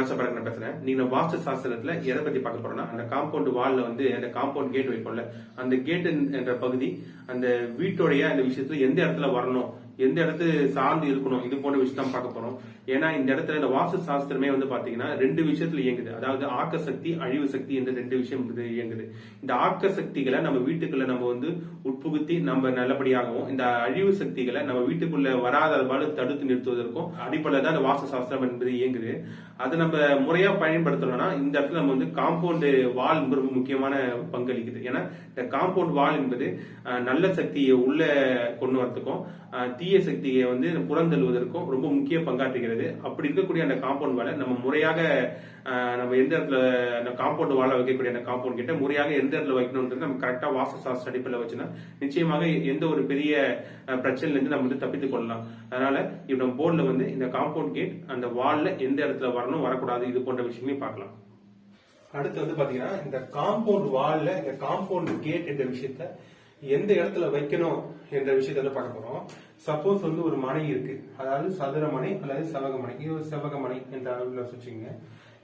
மேசப்படக்கு பேசுறேன். நீங்க வாஸ்து சாஸ்திரத்துல எதை பத்தி பார்க்க போறோம்னா அந்த காம்பவுண்ட் வால்ல வந்து அந்த காம்பவுண்ட் கேட் வைப்போம்ல அந்த கேட் என்ற பகுதி அந்த வீட்டோடைய அந்த விஷயத்துல எந்த இடத்துல வரணும் எந்த இடத்து சார்ந்து இருக்கணும் இது போன்ற விஷயம் தான் பார்க்க போறோம். ஏன்னா இந்த இடத்துல இந்த வாஸ்து சாஸ்திரமே வந்து பாத்தீங்கன்னா ரெண்டு விஷயத்துல இயங்குது. அதாவது ஆக்க சக்தி அழிவு சக்தி என்ற ரெண்டு விஷயம் இயங்குது. இந்த ஆக்க சக்திகளை நம்ம வீட்டுக்குள்ள நம்ம வந்து உட்புகுத்தி நம்ம நல்லபடியாகவும் இந்த அழிவு சக்திகளை நம்ம வீட்டுக்குள்ள வராத பாடு தடுத்து நிறுத்துவதற்கும் அடிப்படையில் தான் இந்த வாஸ்து சாஸ்திரம் என்பது இயங்குது. அதை நம்ம முறையா பயன்படுத்தணும்னா இந்த இடத்துல நம்ம வந்து காம்பவுண்டு வால் ரொம்ப முக்கியமான பங்களிக்குது. ஏன்னா இந்த காம்பவுண்ட் வால் என்பது நல்ல சக்தியை உள்ள கொண்டு வரத்துக்கும் தீய சக்தியை வந்து புறந்தள்ளுவதற்கும் ரொம்ப முக்கிய பங்காற்றுகிறது. அப்படி இருக்கக்கூடிய அந்த காம்பவுண்ட் வாலை நம்ம முறையாக நம்ம எந்த இடத்துல அந்த காம்பவுண்ட் வாழ வைக்கக்கூடிய அந்த காம்பவுண்ட் கிட்ட முறையாக எந்த இடத்துல வைக்கணும்ன்றது நம்ம கரெக்டாக வாஸ்து சாஸ்திர அடிப்படையில் வச்சுன்னா நிச்சயமாக எந்த ஒரு பெரிய பிரச்சனையிலேருந்து பிரச்சனையில இருந்து நம்ம வந்து தப்பித்துக் கொள்ளலாம். அதனால இப்போ நம்ம போர்டில் வந்து இந்த காம்பவுண்ட் கேட் அந்த வாலில் எந்த இடத்துல வரணும் வரக்கூடாது இது போன்ற விஷயங்களையும் பார்க்கலாம். அடுத்து வந்து பாத்தீங்கன்னா இந்த காம்பவுண்ட் வால்ல இந்த காம்பவுண்ட் கேட் என்ற விஷயத்த எந்த இடத்துல வைக்கணும் என்ற விஷயத்த வந்து பார்க்க போறோம். சப்போஸ் வந்து ஒரு மனை இருக்கு. அதாவது சதுர மனை அல்லது செவக மனை. இது ஒரு செவக மனை என்ற அளவில் வச்சுக்கோங்க.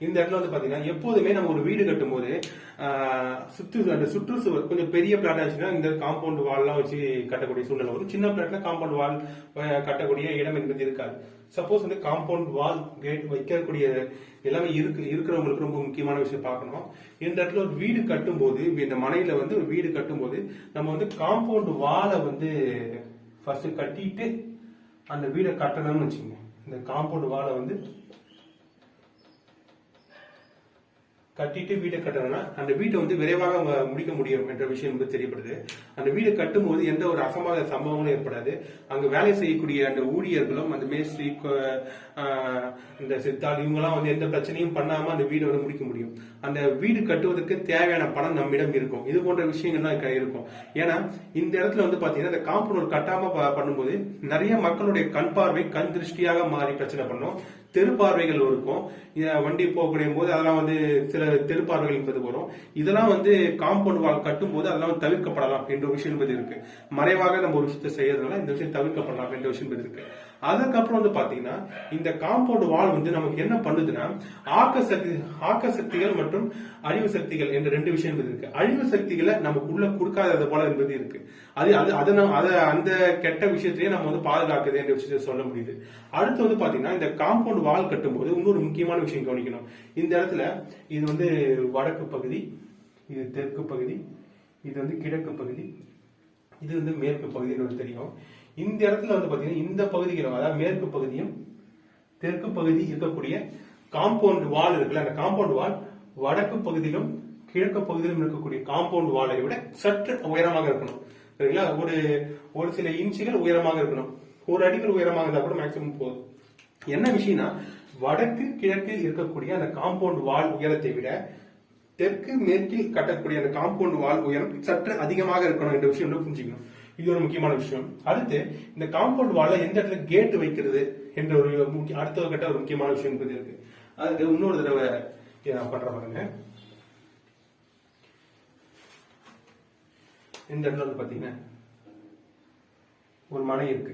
இந்த இடத்துல வந்து பாத்தீங்கன்னா எப்போதுமே நம்ம ஒரு வீடு கட்டும் போது சுற்று அந்த சுற்றுச்சுவர் கொஞ்சம் பெரிய பிளாட் ஆச்சுன்னா இந்த காம்பவுண்ட் வால்லாம் வச்சு கட்டக்கூடிய சூழ்நிலை வரும். சின்ன பிளாட்ல காம்பவுண்ட் வால் கட்டக்கூடிய இடம் என்பது இருக்காது. சப்போஸ் வந்து காம்பவுண்ட் வால் கேட் வைக்கக்கூடிய எல்லாமே இருக்கு இருக்கிறவங்களுக்கு ரொம்ப முக்கியமான விஷயம் பார்க்கணும். இந்த இடத்துல ஒரு வீடு கட்டும்போது போது இந்த மனையில வந்து ஒரு வீடு கட்டும்போது நம்ம வந்து காம்பவுண்ட் வாலை வந்து ஃபர்ஸ்ட் கட்டிட்டு அந்த வீடை கட்டணும்னு வச்சுக்கோங்க. இந்த காம்பவுண்ட் வாலை வந்து கட்டிட்டு வீட்டை கட்டணும்னா அந்த வீட்டை வந்து விரைவாக முடிக்க முடியும் என்ற விஷயம் வந்து தெரியப்படுது. அந்த வீடு கட்டும்போது எந்த ஒரு அசம்பாத சம்பவங்களும் ஏற்படாது. அங்கே வேலை செய்யக்கூடிய அந்த ஊழியர்களும் அந்த மேஸ்திரி இந்த சித்தாள் இவங்கெல்லாம் வந்து எந்த பிரச்சனையும் பண்ணாமல் அந்த வீடை வந்து முடிக்க முடியும். அந்த வீடு கட்டுவதற்கு தேவையான பணம் நம்மிடம் இருக்கும். இது போன்ற விஷயங்கள்லாம் இருக்கும். ஏன்னா இந்த இடத்துல வந்து பார்த்தீங்கன்னா இந்த காம்பவுண்ட் கட்டாமல் ப- பண்ணும்போது நிறைய மக்களுடைய கண் பார்வை கண் திருஷ்டியாக மாறி பிரச்சனை பண்ணும். தெரு பார்வைகள் இருக்கும் வண்டி போகக்கூடிய போது அதெல்லாம் வந்து சில தெரு பார்வைகள் என்பது வரும். இதெல்லாம் வந்து காம்பவுண்ட் வால் கட்டும் போது அதெல்லாம் வந்து தவிர்க்கப்படலாம் என்ற விஷயம் என்பது இருக்கு. மறைவாக நம்ம ஒரு விஷயத்தை செய்யறதுனால இந்த விஷயம் தவிர்க்கப்படலாம் என்ற விஷயம் என்பது இருக்கு. அதுக்கப்புறம் வந்து பாத்தீங்கன்னா இந்த காம்பவுண்ட் வால் வந்து நமக்கு என்ன பண்ணுதுன்னா ஆக்க சக்தி ஆக்க சக்திகள் மற்றும் அழிவு சக்திகள் என்ற ரெண்டு விஷயம் என்பது இருக்கு. அழிவு சக்திகளை நமக்கு உள்ள கொடுக்காதது போல என்பது இருக்கு. அது அது அதை நம்ம அதை அந்த கெட்ட விஷயத்திலேயே நம்ம வந்து பாதுகாக்குது என்ற விஷயத்தை சொல்ல முடியுது. அடுத்து வந்து பாத்தீங்கன்னா இந்த காம்பவுண்ட் வால் கட்டும்போது இன்னொரு முக்கியமான விஷயம் கவனிக்கணும். இந்த இடத்துல இது வந்து வடக்கு பகுதி இது தெற்கு பகுதி இது வந்து கிழக்கு பகுதி இது வந்து மேற்கு பகுதின்னு தெரியும். இந்த இடத்துல வந்து பாத்தீங்கன்னா இந்த பகுதிக்கு அதாவது மேற்கு பகுதியும் தெற்கு பகுதி இருக்கக்கூடிய காம்பவுண்ட் வால் இருக்குல்ல அந்த காம்பவுண்ட் வால் வடக்கு பகுதியிலும் கிழக்கு பகுதியிலும் இருக்கக்கூடிய காம்பவுண்ட் வாலை விட சற்று உயரமாக இருக்கணும். சரிங்களா? ஒரு ஒரு சில இன்ச்சுகள் உயரமாக இருக்கணும். ஒரு அடிகள் உயரமாக இருந்தா கூட மேக்சிமம் போதும். என்ன விஷயம்னா வடக்கு கிழக்கு இருக்கக்கூடிய அந்த காம்பவுண்ட் வால் உயரத்தை விட தெற்கு மேற்கில் கட்டக்கூடிய அந்த காம்பவுண்ட் வால் உயரம் சற்று அதிகமாக இருக்கணும் என்ற விஷயம் புரிஞ்சுக்கணும். இது ஒரு முக்கியமான விஷயம். அடுத்து இந்த காம்பவுண்ட் வால்ல எந்த இடத்துல கேட் வைக்கிறது என்ற ஒரு முக்கிய அடுத்த கட்ட ஒரு முக்கியமான விஷயம் என்பது இருக்கு. அதுக்கு இன்னொரு தடவை நான் பண்ற பாருங்க. இந்த இடத்துல வந்து பாத்தீங்கன்னா ஒரு மனை இருக்கு.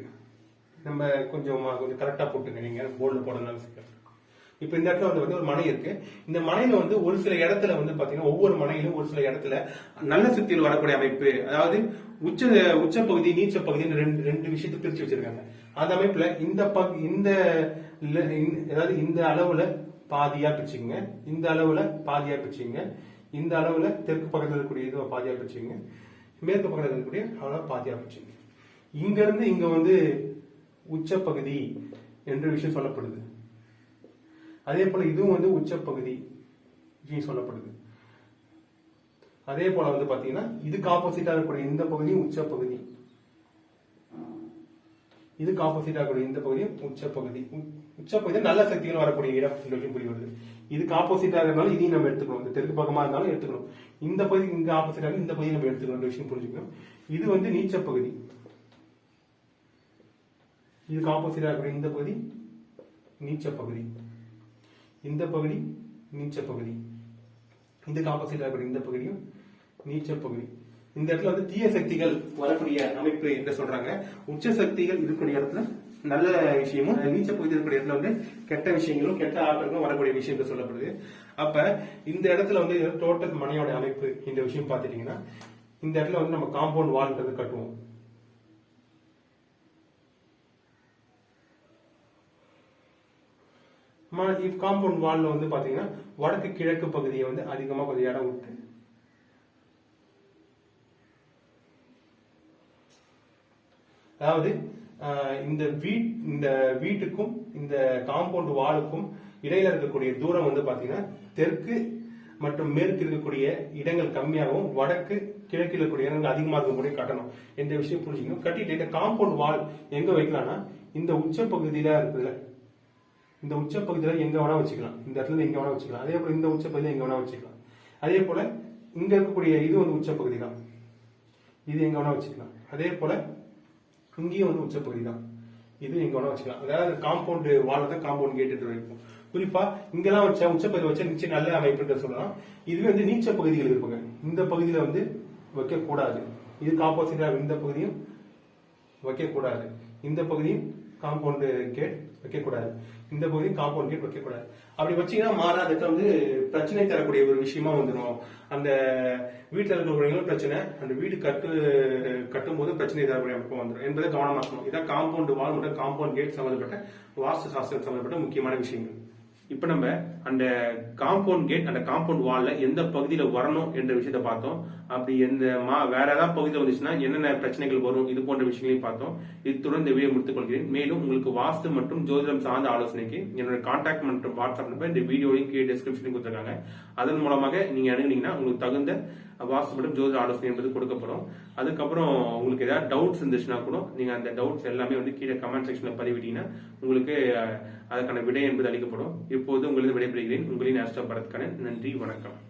நம்ம கொஞ்சம் கொஞ்சம் கரெக்டா போட்டுங்க. நீங்க போர்டில் போடணும் சீக்கிரம் இப்போ இந்த இடத்துல வந்து ஒரு மனை இருக்கு. இந்த மனையில வந்து ஒரு சில இடத்துல வந்து பாத்தீங்கன்னா ஒவ்வொரு மனையிலும் ஒரு சில இடத்துல நல்ல சக்தியில் வரக்கூடிய அமைப்பு அதாவது உச்ச உச்ச பகுதி நீச்ச பகுதி ரெண்டு ரெண்டு விஷயத்தை பிரிச்சு வச்சிருக்காங்க. அந்த அமைப்புல இந்த பகு இந்த இந்த- அதாவது இந்த அளவுல பாதியா பிரிச்சுங்க இந்த அளவுல பாதியா பிரிச்சுங்க இந்த அளவுல தெற்கு பக்கத்தில் இருக்கக்கூடிய இது பாதியா பிரிச்சுங்க மேற்கு பக்கத்தில் இருக்கக்கூடிய அளவுல பாதியா பிரிச்சுங்க இங்க இருந்து இங்க வந்து உச்சப்பகுதி என்ற விஷயம் சொல்லப்படுது. அதே போல இதுவும் வந்து உச்சப்பகுதி அப்படின்னு சொல்லப்படுது. அதே போல வந்து பாத்தீங்கன்னா இதுக்கு ஆப்போசிட்டா இருக்கக்கூடிய இந்த பகுதியும் உச்சப்பகுதி. இதுக்கு ஆப்போசிட்டா இருக்கக்கூடிய இந்த பகுதியும் உச்சப்பகுதி. உ- உச்சப்பகுதி நல்ல சக்திகள் வரக்கூடிய இடம் இந்த விஷயம் புரிய வருது இதுக்கு ஆப்போசிட்டா இருந்தாலும் இதையும் நம்ம எடுத்துக்கணும். இந்த தெற்கு பக்கமா இருந்தாலும் எடுத்துக்கணும். இந்த பகுதி இங்க ஆப்போசிட்டா இந்த பகுதி நம்ம எடுத்துக்கணும் விஷயம் புரிஞ்சுக்கணும். இது வந்து நீச்ச பகுதி இதுக்கு ஆப்போசிட்டா இருக்கக்கூடிய இந்த பகுதி நீச்ச பகுதி இந்த பகுதி நீச்ச பகுதி. இதுக்கு ஆப்போசிட்டா இருக்கக்கூடிய இந்த பகுதியும் நீச்ச பகுதி. இந்த இடத்துல வந்து தீய சக்திகள் வரக்கூடிய அமைப்பு என்று சொல்றாங்க. உச்ச சக்திகள் இருக்கக்கூடிய இடத்துல நல்ல விஷயமும் நீச்ச பகுதி இருக்கக்கூடிய இடத்துல வந்து கெட்ட விஷயங்களும் கெட்ட ஆட்களும் வரக்கூடிய விஷயங்கள் சொல்லப்படுது. அப்ப இந்த இடத்துல வந்து டோட்டல் மனையோட அமைப்பு இந்த விஷயம் பார்த்துட்டீங்கன்னா இந்த இடத்துல வந்து நம்ம காம்பவுண்ட் வால்ன்றது கட்டுவோம். காம்பவுண்ட் வால்ல வந்து பாத்தீங்கன்னா வடக்கு கிழக்கு பகுதியை வந்து அதிகமா கொஞ்சம் இடம் விட்டு. அதாவது இந்த வீட் இந்த வீட்டுக்கும் இந்த காம்பவுண்ட் வாலுக்கும் இடையில இருக்கக்கூடிய தூரம் வந்து பாத்தீங்கன்னா தெற்கு மற்றும் மேற்கு இருக்கக்கூடிய இடங்கள் கம்மியாகவும் வடக்கு கிழக்கில் இருக்கக்கூடிய இடங்கள் அதிகமாக இருக்கக்கூடிய கட்டணம். இந்த விஷயம் புரிஞ்சுக்கணும். கட்டிட்டு இந்த காம்பவுண்ட் வால் எங்க வைக்கலாம்னா இந்த உச்ச பகுதியில இருக்குதுல்ல இந்த உச்ச பகுதியில் எங்க வேணா வச்சுக்கலாம். இந்த இடத்துல எங்கே எங்க வேணா வச்சுக்கலாம். அதே போல இந்த உச்ச பகுதியில் எங்க வேணா வச்சுக்கலாம். அதே போல இங்க இருக்கக்கூடிய இது வந்து உச்ச பகுதி தான். இது எங்க வேணா வச்சுக்கலாம். அதே போல இங்கேயும் வந்து உச்ச பகுதி தான். இது எங்க வேணா வச்சுக்கலாம். அதாவது காம்பவுண்ட் வால் தான் காம்பவுண்ட் கேட்டு வைப்போம் குறிப்பா இங்கெல்லாம் வச்சா உச்சப்பகுதி வச்சா நிச்சயம் நல்ல அமைப்புன்ற சொல்லலாம். இதுவே வந்து நீச்ச பகுதிகள் இருப்பாங்க. இந்த பகுதியில வந்து வைக்க கூடாது இதுக்கு ஆப்போசிட்டா இந்த பகுதியும் வைக்கக்கூடாது. இந்த பகுதியும் காம்பவுண்டு கேட் வைக்கக்கூடாது. இந்த பகுதி காம்பவுண்ட் கேட் வைக்கக்கூடாது. அப்படி வச்சீங்கன்னா மாறா அதுக்கு வந்து பிரச்சனை தரக்கூடிய ஒரு விஷயமா வந்துடும் அந்த வீட்டில் இருக்கக்கூடியவங்களும் பிரச்சனை அந்த வீடு கட்டு கட்டும் போது பிரச்சனை தரக்கூடிய அமைப்பு வந்துடும் என்பதை கவனமாக்கணும். இதான் காம்பவுண்ட் வால் மற்றும் காம்பவுண்ட் கேட் சம்மந்தப்பட்ட வாஸ்து சாஸ்திரம் சம்மந்தப்பட்ட முக்கியமான விஷயங்கள். இப்போ நம்ம அந்த காம்பவுண்ட் கேட் அந்த காம்பவுண்ட் வாலில் எந்த பகுதியில் வரணும் என்ற விஷயத்த பார்த்தோம். அப்படி எந்த மா வேற ஏதாவது பகுதியில் வந்துச்சுன்னா என்னென்ன பிரச்சனைகள் வரும் இது போன்ற விஷயங்களையும் பார்த்தோம். இத்துடன் இந்த வீடியோ முடித்துக் கொள்கிறேன். மேலும் உங்களுக்கு வாஸ்து மற்றும் ஜோதிடம் சார்ந்த ஆலோசனைக்கு என்னோட கான்டாக்ட் மற்றும் வாட்ஸ்அப் நம்பர் இந்த வீடியோலையும் கீழே டிஸ்கிரிப்ஷனில் கொடுத்துருக்காங்க. அதன் மூலமாக நீங்கள் அணுகுனீங்கன்னா உங்களுக்கு தகுந்த வாஸ்து மட்டும் ஜோதி ஆலோசனை என்பது கொடுக்கப்படும் அதுக்கப்புறம் உங்களுக்கு ஏதாவது டவுட்ஸ் இருந்துச்சுன்னா கூட நீங்கள் அந்த டவுட்ஸ் எல்லாமே வந்து கீழே கமெண்ட் செக்ஷனில் பதிவிட்டீங்கன்னா உங்களுக்கு அதற்கான விடை என்பது அளிக்கப்படும். இப்போது உங்களது விடைபெறுகிறேன். உங்களின் ஆஸ்டா நன்றி. வணக்கம்.